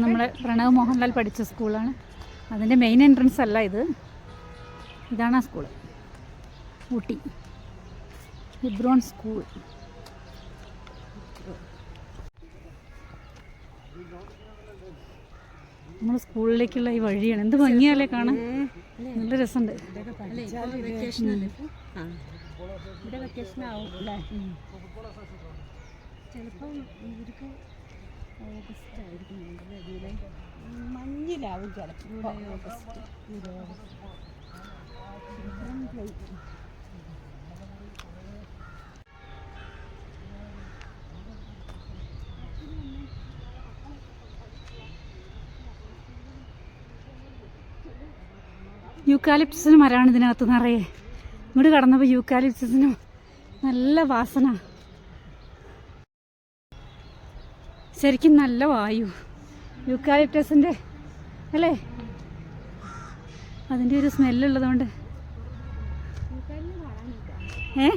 നമ്മളെ പ്രണവ് മോഹൻലാൽ പഠിച്ച സ്കൂളാണ്. അതിന്റെ മെയിൻ എൻട്രൻസ് അല്ല ഇത്. ഇതാണ് ആ സ്കൂൾ ഊട്ടി. ഹിബ്രോൺ സ്കൂൾ. നമ്മുടെ സ്കൂളിലേക്കുള്ള ഈ വഴിയാണ്. എന്ത് ഭംഗിയാലേ കാണാൻ? നല്ല രസമുണ്ട്. ചിലപ്പം ഇവർക്ക് ഓഗസ്റ്റ് ആയിരിക്കും ജൂലൈ മഞ്ഞിലാവും ചിലപ്പോൾ. July August. ജൂലൈ ഓഗസ്റ്റ് യൂക്കാലിപ്റ്റസിന് മരമാണ് ഇതിനകത്ത് നിറയെ. ഇങ്ങോട്ട് കടന്നപ്പോൾ യൂക്കാലിപ്സിനും നല്ല വാസന. ശരിക്കും നല്ല വായു. യൂക്കാലിപ്റ്റസിന്റെ അല്ലേ? അതിന്റെ ഒരു സ്മെല്ലുള്ളതുകൊണ്ട് ഏ?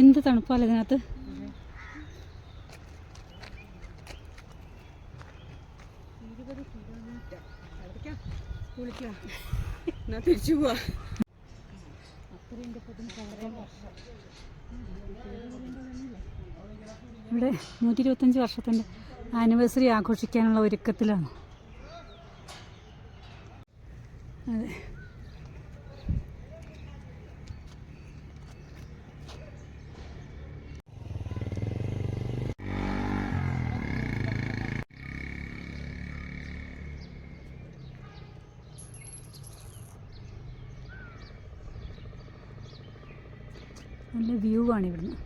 എന്ത് തണുപ്പാലേ ഇതിനകത്ത്? ഇരുപത് കിലോമീറ്റർ കുളിക്കാം എന്നാ തിരിച്ചു പോവാ. ഇവിടെ നൂറ്റി ഇരുപത്തഞ്ച് വർഷത്തിന്റെ ആനിവേഴ്സറി ആഘോഷിക്കാനുള്ള ഒരുക്കത്തിലാണ്. അതെ. നല്ല വ്യൂ ആണ് ഇവിടുന്ന്.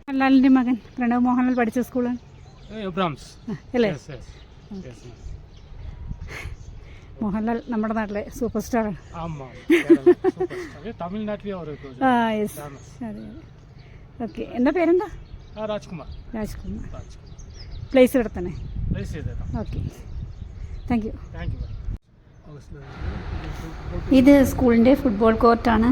മോഹൻലാലിന്റെ മകൻ പ്രണവ് മോഹൻലാൽ പഠിച്ച സ്കൂളാണ് മോഹൻലാൽ നമ്മുടെ നാട്ടിലെ സൂപ്പർ സ്റ്റാർ ഓക്കെ എന്താ പേരെന്താ? രാജ്കുമാർ. രാജ്കുമാർ. പ്ലേസ് ഇവിടെ തന്നെ ഓക്കെ താങ്ക് യു ഇത് സ്കൂളിന്റെ ഫുട്ബോൾ കോർട്ടാണ്.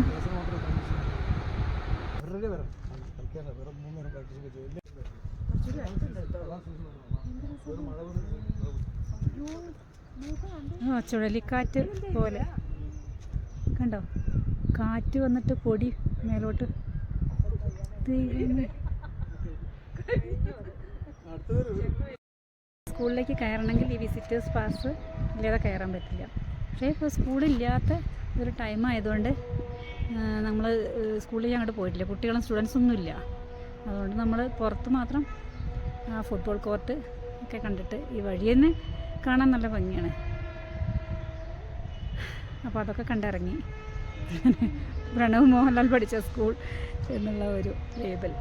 ചുഴലിക്കാറ്റ് പോലെ. കണ്ടോ? കാറ്റ് വന്നിട്ട് പൊടി മേലോട്ട്. തീ സ്കൂളിലേക്ക് കയറണമെങ്കിൽ ഈ വിസിറ്റേഴ്സ് പാസ് ഇല്ലാതെ കയറാൻ പറ്റില്ല. പക്ഷേ ഇപ്പോൾ സ്കൂളില്ലാത്ത ഒരു ടൈം ആയതുകൊണ്ട് നമ്മൾ സ്കൂളിൽ അങ്ങോട്ട് പോയിട്ടില്ല. കുട്ടികളും സ്റ്റുഡൻസ് ഒന്നും ഇല്ല. അതുകൊണ്ട് നമ്മൾ പുറത്ത് മാത്രം ആ ഫുട്ബോൾ കോർട്ട് ഒക്കെ കണ്ടിട്ട് ഈ വഴി തന്നെ കാണാൻ നല്ല ഭംഗിയാണ്. അപ്പോൾ അതൊക്കെ കണ്ടിറങ്ങി. പ്രണവ് മോഹൻലാൽ പഠിച്ച സ്കൂൾ എന്നുള്ള ഒരു ലേബൽ